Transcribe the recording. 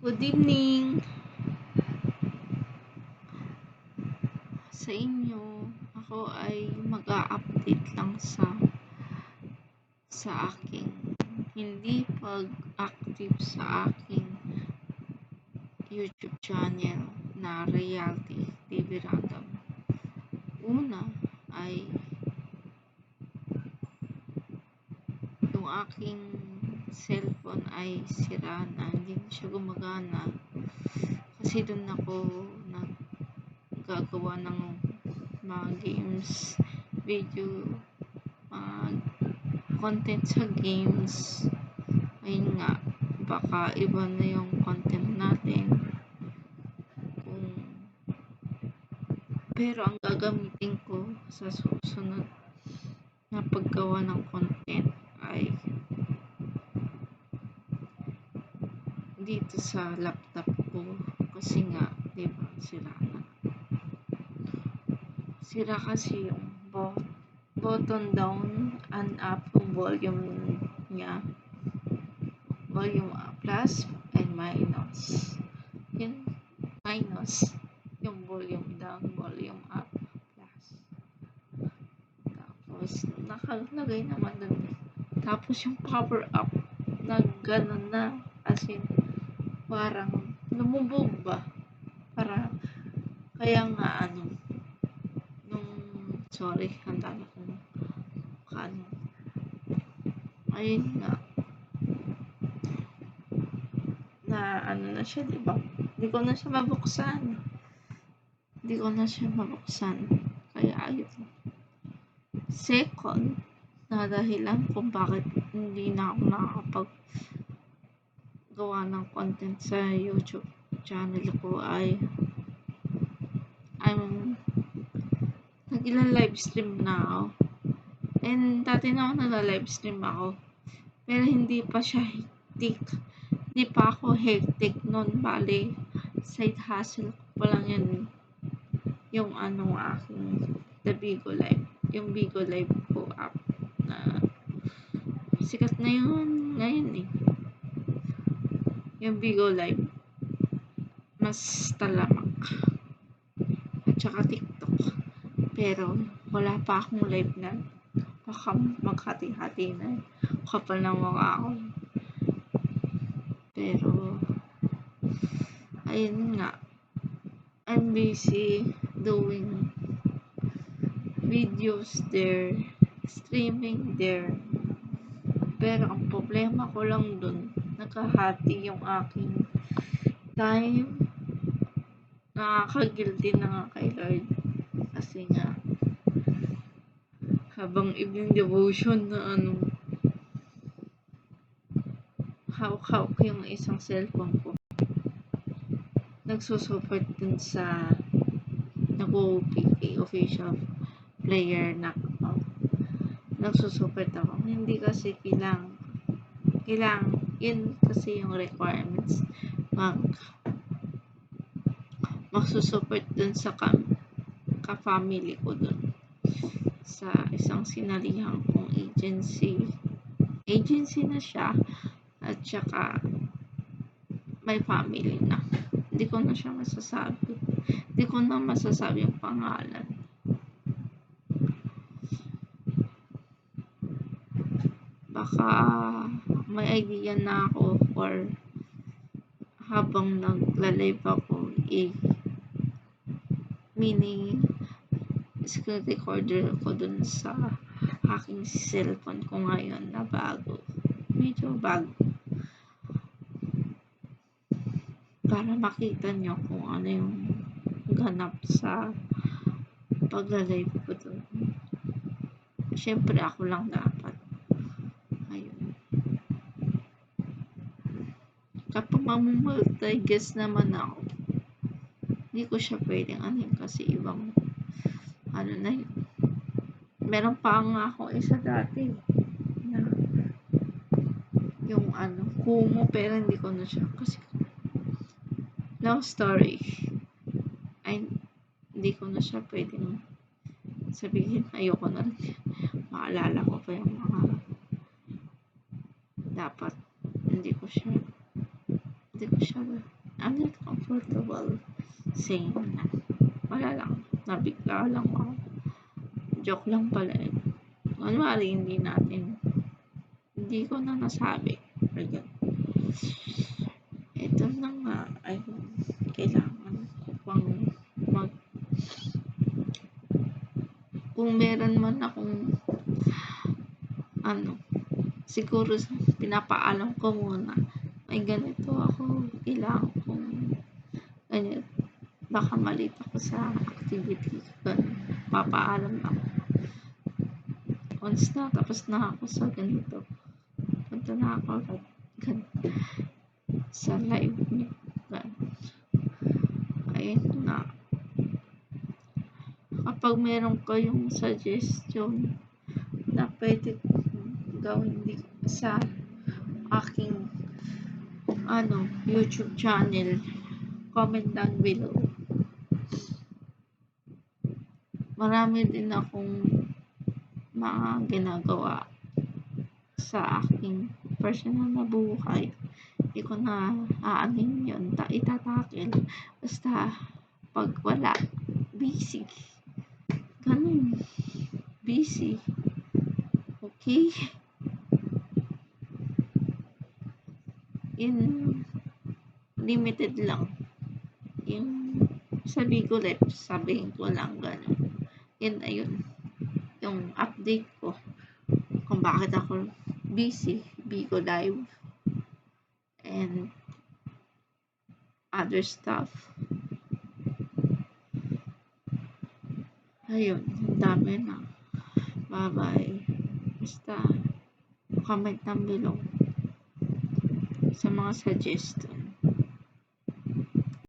Good evening sa inyo. Ako ay mag-a-update lang sa sa aking hindi pag-active sa aking YouTube channel na Reality TV Random. Una ay yung aking cellphone ay sira na, hindi na siya gumagana. Kasi doon ako naggagawa ng mga games, video, mga content sa games. Ayun nga, baka iba na yung content natin. Kung pero ang gagamitin ko sa susunod na paggawa ng content ay dito sa laptop ko kasi nga, di ba, sira na. Sira kasi yung bo- button down and up volume niya. Volume up, plus and minus. Yun, minus yung volume down, volume up, plus. Tapos, nakalagay naman dun. Tapos yung power up, na na. As in, parang lumubog ba? Para, kaya nga ano, nung, sorry, ang dami kong kano. Ayun nga. Na ano na siya, di ba? Hindi ko na siya mabuksan. Hindi ko na siya mabuksan. Kaya ayun. Second, na dahilan kung bakit hindi na ako nakakapag gawa ng content sa YouTube channel ko ay I'm nag-ilang live stream na ako. And dati na ako nag-live stream ako. Pero hindi pa siya hectic. Hindi pa ako hectic noon. Bali, side hustle ko pa lang yun. Yung ano aking The Bigo Live. Yung Bigo Live ko app na sikat na yun ngayon eh. Yung Bigo Live. Mas talamak. At saka TikTok. Pero wala pa akong live na baka maghati-hati na. Kapal ng mukha ako. Pero ayun nga. I'm busy doing videos there, streaming there. Pero ang problema ko lang dun, nakahati yung aking time. Nakakagilty na nga kay Lord. Kasi nga, habang evening devotion na ano, hawak-hawak yung isang cellphone ko. Nagsusupport dun sa nag-OPK official player na account. Nagsusupport ako. Hindi kasi kailang kailang yun kasi yung requirements mag magsusupport dun sa kam, ka-family ko dun. Sa isang sinalihan kong agency. Agency na siya at saka may family na. Hindi ko na siya masasabi. Hindi ko na masasabi yung pangalan baka may idea na ako or habang nagla-live ako eh mini screen recorder ko dun sa aking cellphone ko ngayon na bago. Medyo bago. Para makita nyo kung ano yung ganap sa pagla-live ko dun. Syempre ako lang dapat ayun kapag mamumulti-guest naman ako. Hindi ko siya pwedeng yun kasi ibang ano na yun. Meron pa nga ako isa dati. Na yung ano kumo pero hindi ko na siya kasi long story. Ay hindi ko na siya pwedeng sabihin. Ayoko na rin. Maalala ko pa yung mga dapat. Hindi ko siya Hindi ko siya, I'm not comfortable saying na. Wala lang, nabigla lang ako. Joke lang pala eh. Kunwari, hindi natin, hindi ko na nasabi. Ayun. Ito na nga, ayun, kailangan ko pang mag, kung meron man akong, ano, siguro pinapaalam ko muna, may ganito ako, kailangan kong, ganyan, baka malit ako sa activity. Ganun, papaalam ako. Once na, tapos na ako sa ganito, punta na ako agad, sa live niyo, ganun. Ayun na. Kapag meron kayong suggestion na pwede gawin sa aking ano, YouTube channel, comment down below. Marami din akong mga ginagawa sa aking personal na buhay. Hindi ko na aanin yun, ta itatakil. Basta, pag wala, busy. Ganun. Busy. Okay? In limited lang. Yung sabi ko ulit, sabihin ko lang ganun. Yun na yun. Yung update ko kung bakit ako busy, Bigo Live, and other stuff. Ayun, ang dami na. Bye-bye. Basta, comment down below sa mga suggestion.